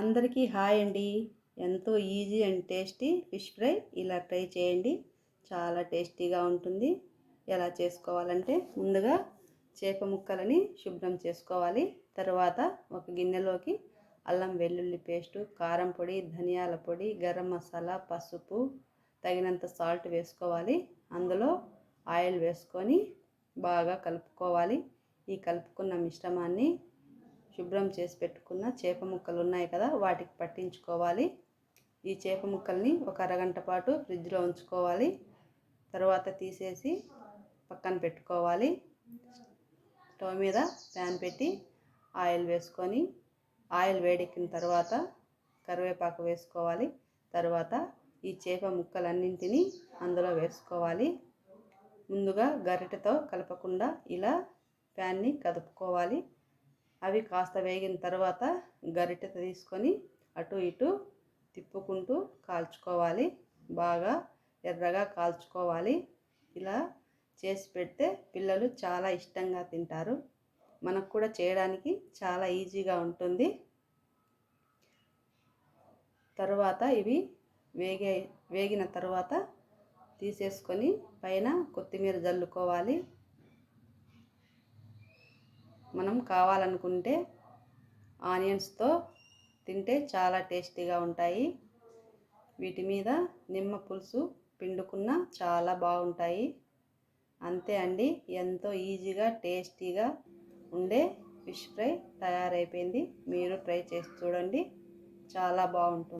అందరికీ హాయ్ అండి. ఎంతో easy and tasty fish fry. ఇలా ట్రై చేయండి. చాలా టేస్టీగా ఉంటుంది. ఎలా చేసుకోవాలంటే ముందుగా చేప ముక్కలని శుభ్రం చేసుకోవాలి. తర్వాత ఒక గిన్నెలోకి అల్లం వెల్లుల్లి పేస్టు కారం పొడి ధనియాల పొడి గరం మసాలా పసుపు తగినంత సాల్ట్ వేసుకోవాలి. అందులో ఆయిల్ వేసుకొని బాగా కలుపుకోవాలి. ఈ కలుపుకున్న మిశ్రమాన్ని శుభ్రం చేసి పెట్టుకున్న చేప ముక్కలు ఉన్నాయి కదా వాటికి పట్టించుకోవాలి. ఈ చేప ముక్కల్ని ఒక అరగంట పాటు ఫ్రిడ్జ్లో ఉంచుకోవాలి. తర్వాత తీసేసి పక్కన పెట్టుకోవాలి. స్టవ్ మీద ప్యాన్ పెట్టి ఆయిల్ వేసుకొని ఆయిల్ వేడెక్కిన తర్వాత కరివేపాకు వేసుకోవాలి. తర్వాత ఈ చేప ముక్కలన్నింటినీ అందులో వేసుకోవాలి. ముందుగా గరిటెతో కలపకుండా ఇలా ప్యాన్ని కదుపుకోవాలి. అవి కాస్త వేగిన తర్వాత గరిటె తీసుకొని అటు ఇటు తిప్పుకుంటూ కాల్చుకోవాలి. బాగా ఎర్రగా కాల్చుకోవాలి. ఇలా చేసి పెడితే పిల్లలు చాలా ఇష్టంగా తింటారు. మనకు కూడా చేయడానికి చాలా ఈజీగా ఉంటుంది. తరువాత ఇవి వేగే వేగిన తర్వాత తీసేసుకొని పైన కొత్తిమీర జల్లుకోవాలి. మనం కావాలనుకుంటే ఆనియన్స్తో తింటే చాలా టేస్టీగా ఉంటాయి. వీటి మీద నిమ్మ పులుసు పిండుకున్న చాలా బాగుంటాయి. అంతే అండి ఎంతో ఈజీగా టేస్టీగా ఉండే ఫిష్ ఫ్రై తయారైపోయింది. మీరు ట్రై చేసి చూడండి చాలా బాగుంటుంది.